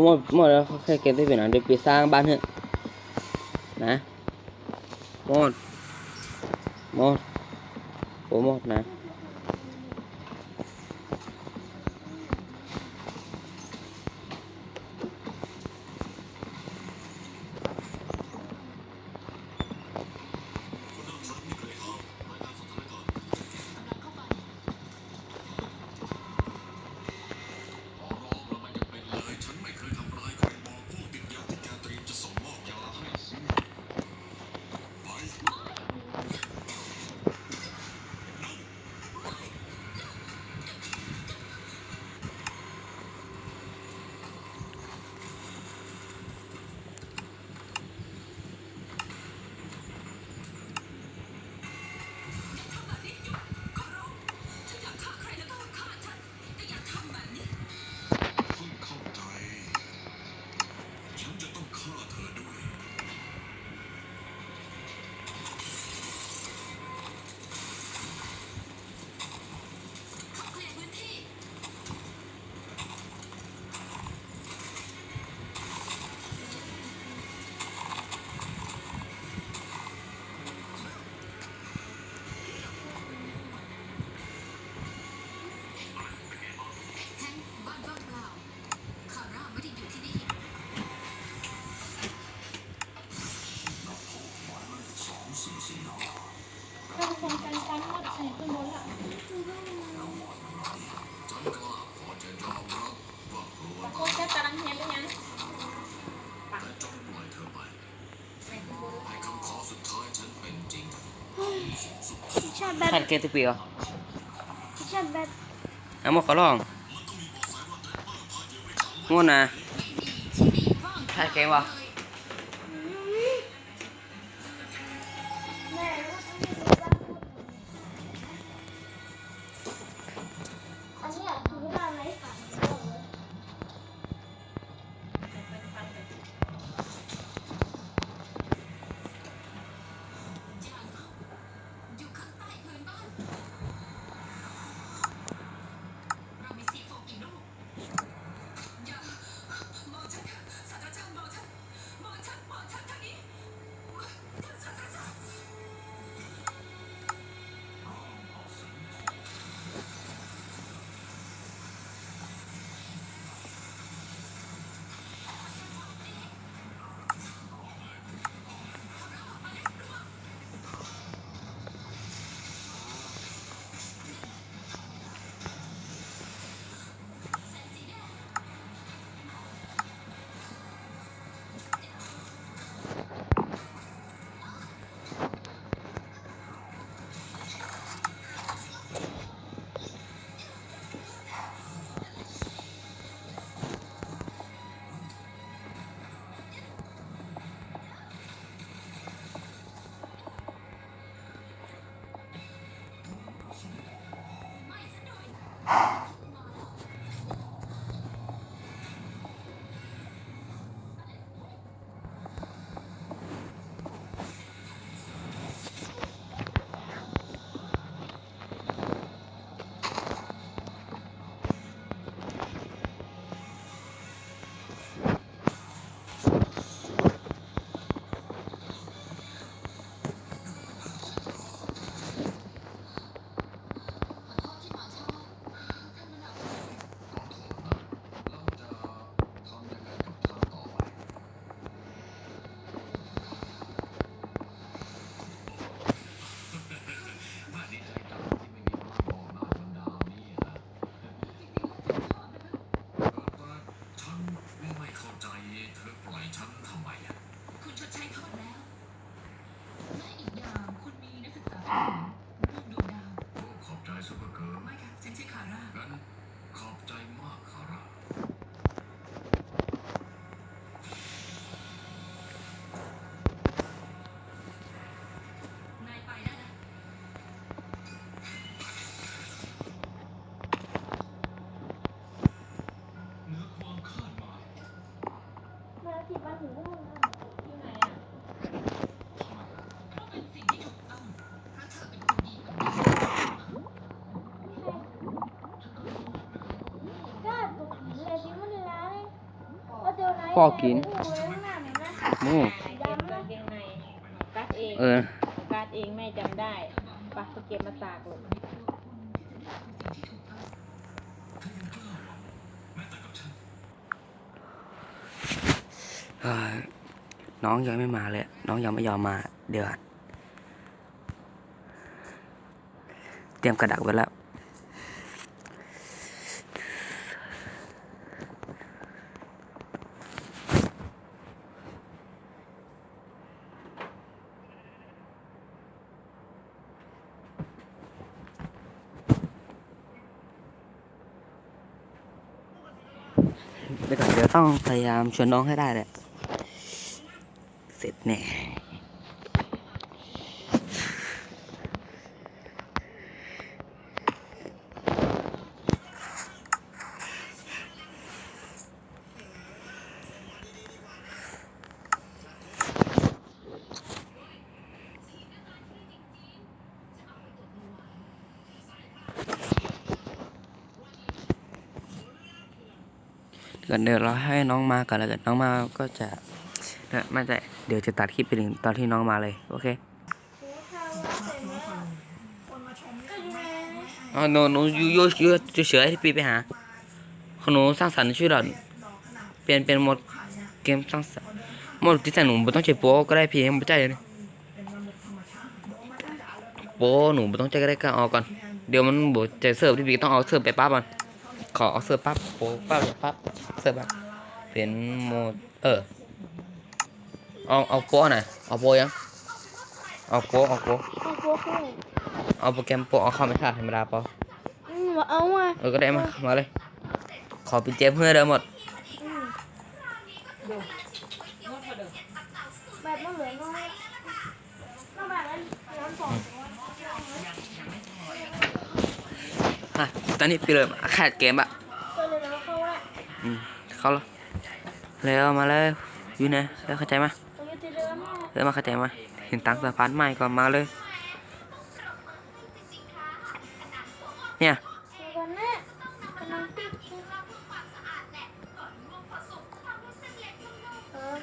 ผมว่าผมว่าเราแค่เกมที่เป็นอะเดี๋ยวไปสร้างบ้านเถอะนะมอดมอดโอ้มอดนะ เก็ตทุกปีเหรอฉันเอามาขอลองง่วนนะใครเก่งวะ พ่อกินโอ้โหข้างหน้าเห็นไหมโอ้เก็บกางเกงในกัดเองเออกัดเองแม่จำได้ปักสเก็บมาตากลูกเฮ้ยน้องยังไม่มาเลย น้องยังไม่ยอมมา เดี๋ยวก่อนเตรียมกระดักไว้แล้ว เดี๋ยวก่อนเดี๋ยว ต้องพยายามชวนน้องให้ได้แหละ เสร็จแน่ ก่อนเดี๋ยวเราให้น้องมาก่อนแล้วกันน้องมาก็จะเนี่ยไม่ใช่เดี๋ยวจะตัดคลิปไปถึงตอนที่น้องมาเลย โอเคอ๋อหนูหนูยู่อยู่อยู่เฉยๆให้พี่ไปหาขหนูสร้างสรรค์ช่วยเราเปลี่ยนเป็นหมดเกมสร้างสรรค์หมดที่แต่หนูไม่ต้องใช้โป๊ก็ได้พี่ยังไม่ใจเลยโป๊หนูไม่ต้องใจก็ได้ก็เอาก่อนเดี๋ยวมันบอกใจเสิร์ฟที่พี่ต้องเอาเสิร์ฟไปปั๊บมัน ขอเอาเสิร์ฟปั๊บโป๊ปั๊บปั๊บเสิร์ฟปั๊บเปลี่ยนโหมดเออเอาเอาโป๊หน่อยเอาโป๊ยังเอาโป๊เอาโป๊เอาโป๊ขึ้นเอาโปรแกรมโป๊เอาเข้าไม่ทันธรรมดาพออืมเอาอะเออก็ได้มามาเลย ขอเป็นเจมเพื่อเดิมหมดอืมแบบมันเหลือน้อยต้องแบบนั้นน้ำสองฮะ ตอนนี้ไปเลยแคดเกมอะก็เลยแล้วเข้าละอืมเข้าแล้วแล้วมาเลยอยู่ไหนแล้วเข้าใจไหมตรงนี้ที่เดิมอะแล้วมาเข้าใจไหมเห็นตังค์สะพานใหม่ก่อนมาเลย เนี่ยเดี๋ยวก่อนนะกำลังติดเออ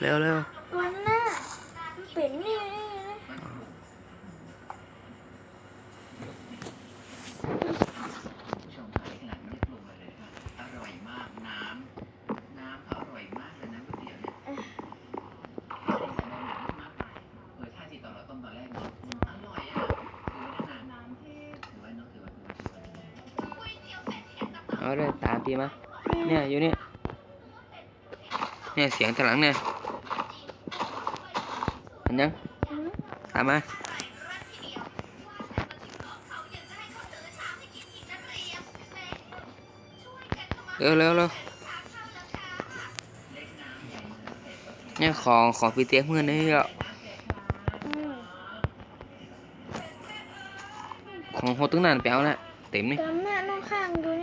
เร็วเร็ว เอาเลยตามพี่มา เนี่ยอยู่นี่เนี่ยเสียงทางหลังเนี่ยเห็นยังอืมตามมา เร็วเร็วเร็วเนี่ยของของพี่เตี้ยเพื่อนนี่อะอืมของโฮตึ้งนานไปเอาละเต็มนี่จำหน้าน้องข้างดู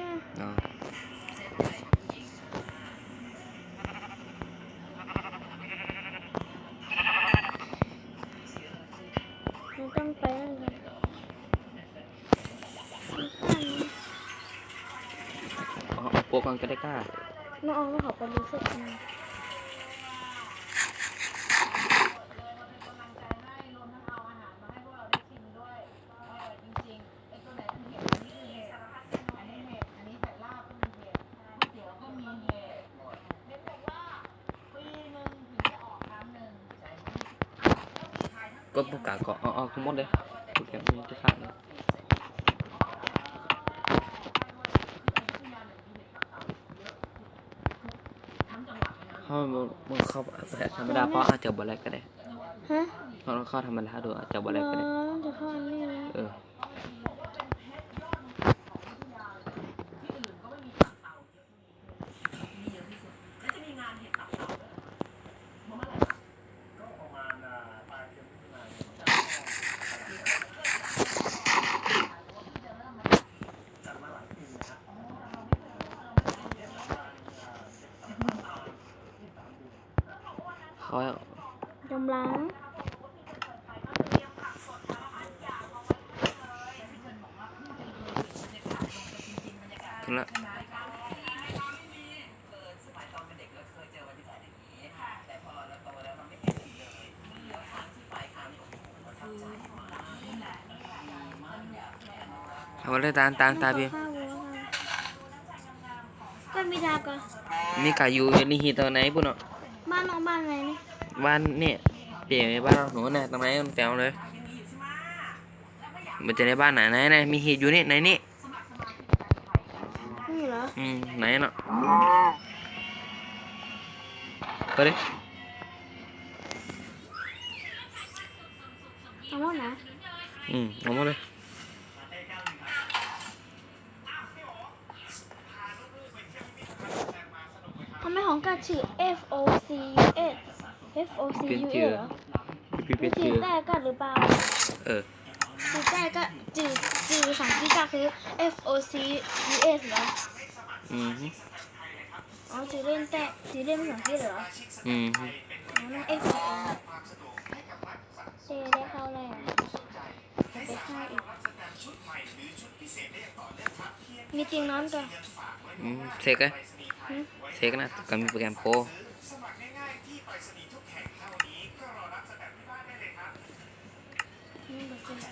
เอาเอาโปรก่อนก็ได้กล้าน้องเอามาขอไปรู้สึกอืมก็ประกาศก่อนเอาเอาทั้งหมดเลยโปรแกรมนี้จะขาดเลย เข้ามึงมึงเข้าแบบธรรมดาเพราะอาจจะบอลแรกก็ได้ฮะเพราะเราเข้าธรรมดาดูอาจจะบอลแรอ๋กอก็ได้ต้องจะเข้าอันนี้นะ เออ เขา กำลัง แล้ว เออสมัยตอนเป็นเด็กเราเคยเจอบรรยากาศอย่างนี้แต่พอเราโตแล้วเราไม่เป็นสิ่งเลยแล้ว ครั้งที่ไปครั้งนี้โอ้โหประทับใจมากนี่และมันอยากแม่นรักเอาเลยตาลตาลตาบีมข้าววัวค่ะก็มีดาก่อนมีกาอยู่นี่ฮีตอนไหนปุ่นเนาะบ้านน้องบ้านไรนี่บ้านเนี่ยเปลี่ยนไปบ้านหนูน่ะตรงไหนมันแปลวเลย มันจะในบ้านไหนไหนไหนมีฮีอยู่นี่ไหนนี่ ดิเอาหมดนะ อืมเอามาเลยทำไมของการชื่อ F O C U S F O C เปลี่ยน U ชื่อ S เหรอพี่เป็ไม่นชื่ชื่ออแต่ก็หรือเปล่าเออชื่อแต่ก็จือจือภาษาอังกฤษก็คือ F O C U S เหรอ อืมฮึ อ๋อชื่อเล่นแต่ชื่อเล่นภาษาอังกฤษเหรออืมฮึอ๋อนั่น F O N เจได้เข้าแล้วจะไปเข้าอีกมีเตียงนอนก่อนอืมเสกอะเสกนะก็มีโปรแกรมโปรอืมบอกสิเค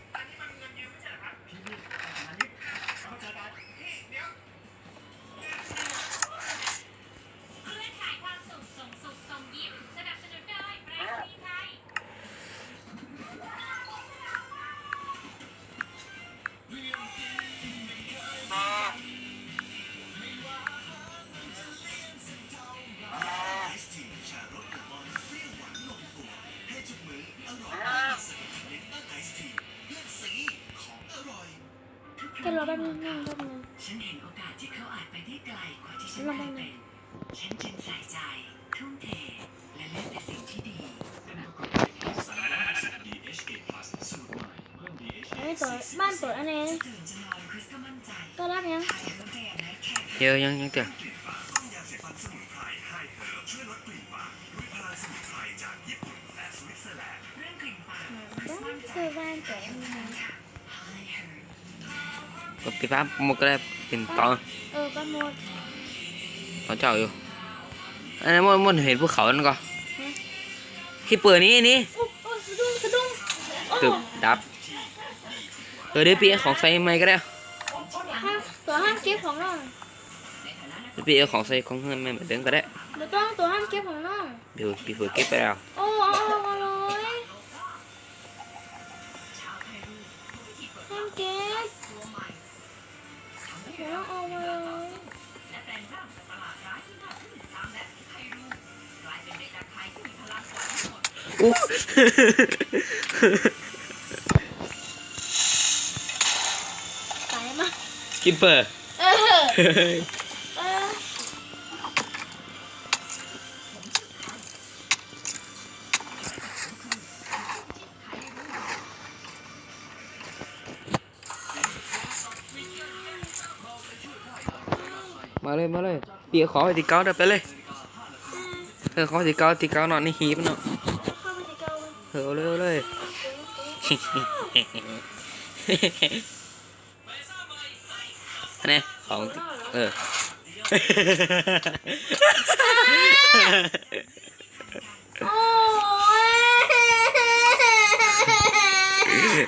อแป๊บนึงนั่งแป๊บนึงฉันเห็นโอกาสที่เขาอาจไปได้ไกลกว่าที่ฉันเคยเป็นฉันจึงใส่ใจ ทุ่มเท และเลือกแต่สิ่งที่ดีไม่เดบ้านเปิดอันนี้ตื่นจะนอนคริสก็มั่นใจก็รับยังยเรื่องเยอะยังยังเจอ ก็ปีป้าหมดก็ได้เป็นตอนเออป้าหมดตอนเจ้าอยู่อันนั้นมันมันเห็นภูเขานั่นก็ที่เปิดนี้นี่โอ้โอ้สะดุ้งสะดุ้งโอ้ตึบดับเออเดี๋ยวปีเอาของใส่ใหม่ก็ได้ห้ามตัวห้ามเก็บของน้องเดี๋ยวปีเอาของใส่ของเงินใหม่เหมือนเดิมก็ได้เดี๋ยวต้องตัวห้ามเก็บของน้องเดี๋ยวปีเผื่อเก็บไปแล้วโอ้ หมดอู้ตายมาคิปเปอร์เออเออมาเลยมาเลยปีเอาของไปตีเก้าเดี๋ยวไปเลยเออของตีเก้าตีเก้านอนในหีบเนาะเข้าไปที่ เก่าเออเอาเลยอันนี้ของเออโอ้ย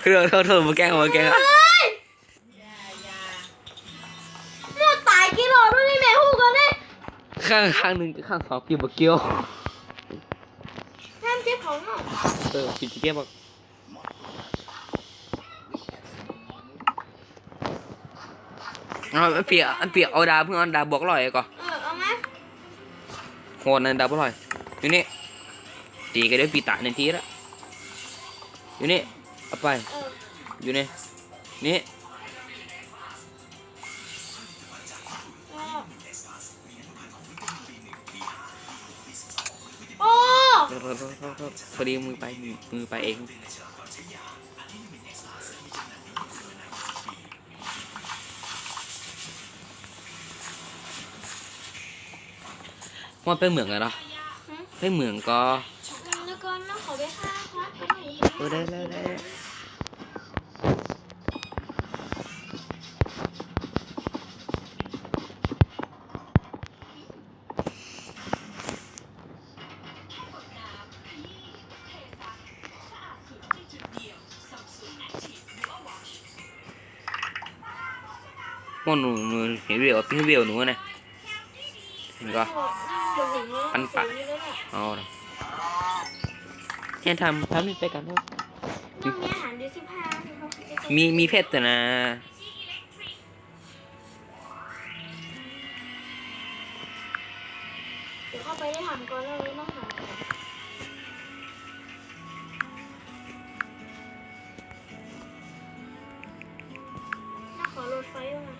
คือโทษโทษมาแกล้งมาแกล้งหมดตายกี่โลด้วยนี่แม่ฮู้กันเนี่ยข้างข้างหนึ่งข้างสองปีบเกี้ยว ห้ามเก็บของน้อง เออปีเกี้ยวบอกเอาเปียเปียเอาดาเพื่อนเอาดาบอกลอยก่อนเออเอาไหมโหดนั่นดาบอกลอยอยู่นี่ตีกันเดี๋ยวปีตาหนึ่งทีละอยู่นี่เอาไปเอออยู่นี่นี่ โทษโทษโทษพอดีมือไปมือไปเองว่าเป็นเหมืองอะไรเนาะเป็นเหมืองก็แล้วก็น้องขอไปฆ่าครับไปหน่อยเออได้ได้ได้ มอนหนูหนูเห็นเวียวพี่เวียวหนูนะเห็นก็อันปะเอาละเนี่ยทำทำนี่ไปกันเถอะน้องมีอาหารเดือนสิบห้าที่เขาจะมีมีเพชรแต่นะ ถไฟบ้างนะ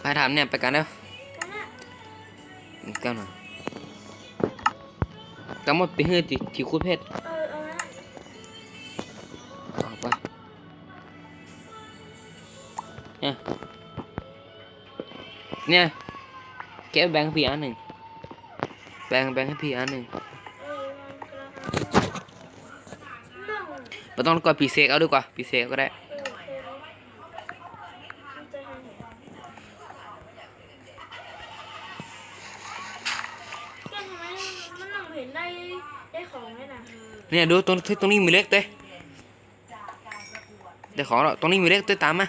ไปถามเนี่ยไปกันเด้อก็น่ะกันหน่อยทั้งหมดไปเฮือที่ที่คูดเพชร เนี่ยแกะแบงค์ให้พี่อันหนึ่งแบงค์แบงค์ให้พี่อันหนึ่งเออมันกำลังน้องไม่ต้องกดพี่เสกเอาดีกว่าพี่เสกก็ได้เออเคยไหมมันจะทำไงแกทำไมมันน้องเห็นได้ได้ของไหมน่ะเนี่ยดูตรงตรงนี้มีเล็กเต้เดี๋ยวของเราตรงนี้มีเล็กเต้ตามมา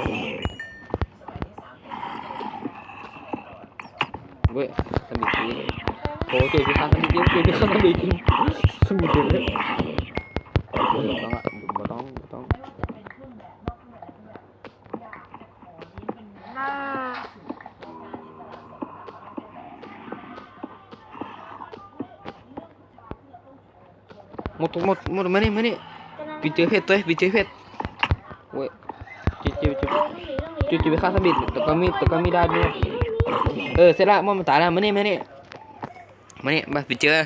เลยเล็กยังนักอะอื้อหือมานี่มานี่เร็วอยู่นี่อยู่นี่เออน่าน้องกำลังเอาไปกูเลยเล็กเต็มนี่นี่เหรออืมอุ้ยอุ้ยใส่เบียร์มาเดี๋ยวเดี๋ยวพี่ข้ามดิมาละพี่ข้ามดิเว้ยสมิธดีเลยโอ้เจอพี่ข้าสมิธีเจอพี่ข้าสมิธจริงสมิธจริงเลยต้องอะบ่ต้องต้องหมดหมดหมดมานี่มานี่กำลังปีเจอเพชรตัวปีเจอเพชรเว้ยจีจีจี เออต้องหนีต้องหนีจีจีไปฆ่าสมิธแต่ก็มีแต่ก็มีได้ด้วยเออเสร็จละมันมาตายแล้วมานี่มานี่มานี่มาไปเจอ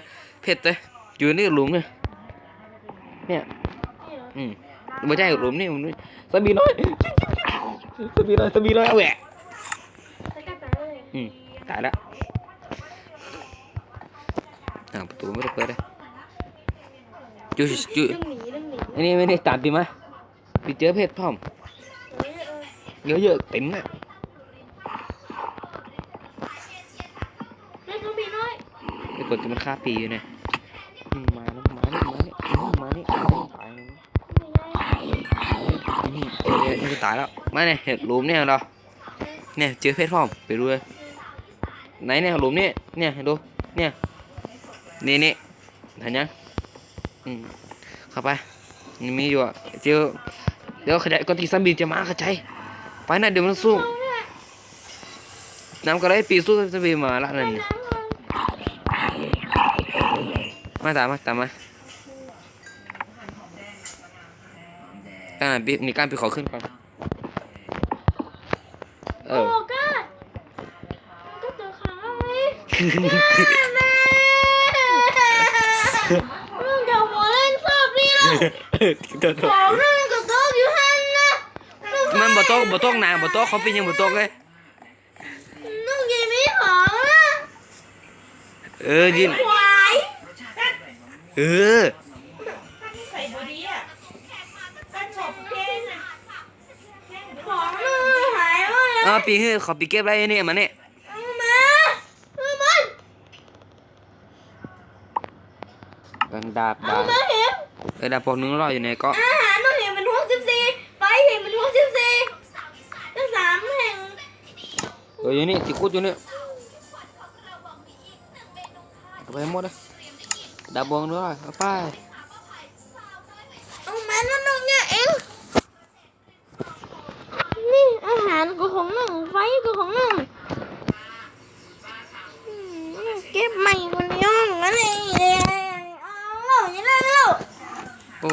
เพชรตัวอยู่นี่หลุมเนี่ยเนี่ยนี่เหรออืมไม่ใช่หลุมนี่หลุมนี่สบีน้อยสบีน้อยสบีน้อยเอาแหวะสกัดตายเลยอืมตายแล้วอ่าประตูไม่ได้เปิดเลยจูจูเรื่องหนีเรื่องหนีอันนี้ไม่ได้ตามปีมาไปเจอเพชรพร้อมเออ เออเยอะๆเต็มเลยเล่นเครื่องบินน้อยไอ้กดจะมันฆ่าปีอยู่เนี่ยอืมมาแล้วมาแล้วมาเนี่ยอืมมาเนี่ยอืมตายแล้วนี่ไงอืมเอ้ยนี่ก็ตายแล้วมาเนี่ยเห็ดหลุมเนี่ยเหรอเนี่ยเจอเพชรพร้อมไปดูเลยไหนเนี่ยหลุมเนี่ยเนี่ยเห็นดูเนี่ยนี่นี่เห็นยังอืมเข้าไปนี่มีอยู่อะเจอเดี๋ยวขยายก่อนที่ซัมบีจะมากระจาย ไปนะเดี๋ยวมันสู้น้ำกระไรปีสู้ซัมบีมาละนั่นน่ะมาตามมาตามมาอ่าบีมีการไปขอขึ้นก่อนเอโอ้อก็ก็เจอครั้งแล้วไหมแม่มึงอย่าหัวเล่นชอบนี่หรอกของนั่นกับโต๊ะอยู่หันนะ มันบ่ตกบ่ตกหนาบ่ตกเขาเป็นยังบ่ตกเลยนุ่งยังไม่ของนะเออยินควายเออใส่บอดี้อะการจบเพลงอะของมึงหายหมดเลยอ่าปีเฮ้ยขอปีเก็บไรเนี่ยมาเนี่ยเอามาเอามันกังดาบเอาดาบมาเห็นเออดาบปอกหนึงรออยู่ในเกาะ อาหาร ต้องเห็นเป็นหกสิบสี่ไฟเห็นเป็นหกสิบสี่ตั้งสามแห่งอยู่นี่ติดคุดอยู่นี่เอาไปให้หมดเลยดับบวงด้วยเอาไปเอามานั่นนึงเนี่ยเองนี่อาหารก็ของหนึ่งไฟก็ของหนึ่งอืมเก็บใหม่คนเดียวงั้นเองเอาเราอย่างนั้นเราโอ้